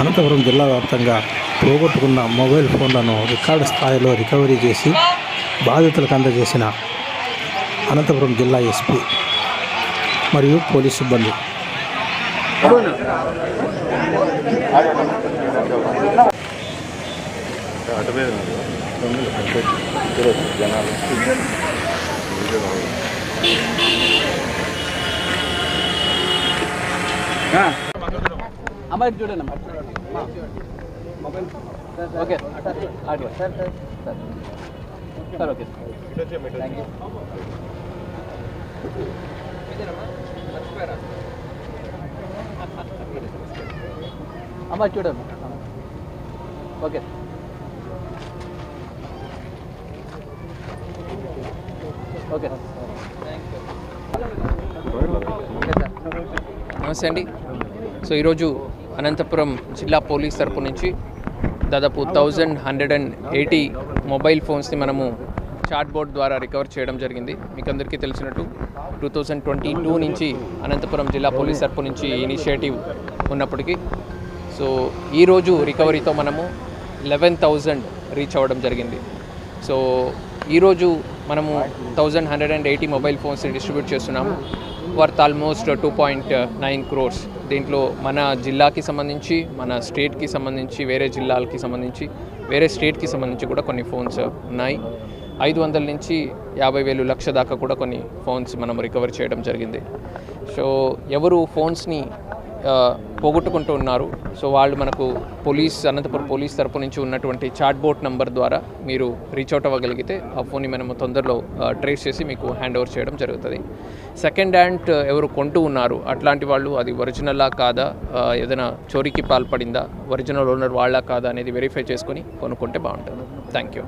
అనంతపురం జిల్లా వ్యాప్తంగా పోగొట్టుకున్న మొబైల్ ఫోన్లను రికార్డు స్థాయిలో రికవరీ చేసి బాధితులకు అందజేసిన అనంతపురం జిల్లా ఎస్పీ మరియు పోలీస్ సిబ్బంది. అమ్మాయి చూడండి అమ్మాయి okay. Sir sir. Sir okay. Thank you అమ్మాయి చూడమ్మా. ఓకే. ఓకే. ఓకే సార్ నమస్తే అండి. సో ఈరోజు అనంతపురం జిల్లా పోలీస్ తరపు నుంచి దాదాపు thousand hundred and eighty mobile ఫోన్స్ని మనము చాట్ బోర్డ్ ద్వారా రికవర్ చేయడం జరిగింది. మీకు అందరికీ తెలిసినట్టు టూ థౌజండ్ ట్వంటీ టూ నుంచి అనంతపురం జిల్లా పోలీస్ తరపు నుంచి ఇనిషియేటివ్ ఉన్నప్పటికీ సో ఈరోజు రికవరీతో మనము లెవెన్ థౌజండ్ రీచ్ అవ్వడం జరిగింది. సో ఈరోజు మనము thousand hundred and eighty mobile ఫోన్స్ని distribute చేస్తున్నాము. Worth almost two point nine crores. దీంట్లో మన జిల్లాకి సంబంధించి మన స్టేట్కి సంబంధించి వేరే జిల్లాలకి సంబంధించి వేరే స్టేట్కి సంబంధించి కూడా కొన్ని ఫోన్స్ ఉన్నాయి. ఐదు వందల నుంచి యాభై వేలు లక్ష దాకా కూడా కొన్ని ఫోన్స్ మనం రికవర్ చేయడం జరిగింది. సో ఎవరు ఫోన్స్ని పోగొట్టుకుంటూ ఉన్నారు. సో వాళ్ళు మనకు పోలీస్ అనంతపురం పోలీస్ తరపు నుంచి ఉన్నటువంటి చాట్బోట్ నంబర్ ద్వారా మీరు రీచ్ అవుట్ అవ్వగలిగితే ఆ ఫోన్ని మనము తొందరలో ట్రేస్ చేసి మీకు హ్యాండ్ ఓవర్ చేయడం జరుగుతుంది. సెకండ్ హ్యాండ్ ఎవరు కొంటూ ఉన్నారు అట్లాంటి వాళ్ళు అది ఒరిజినలా కాదా ఏదైనా చోరీకి పాల్పడిందా ఒరిజినల్ ఓనర్ వాళ్ళ కాదా అనేది వెరిఫై చేసుకొని కొనుక్కుంటే బాగుంటుంది. Thank you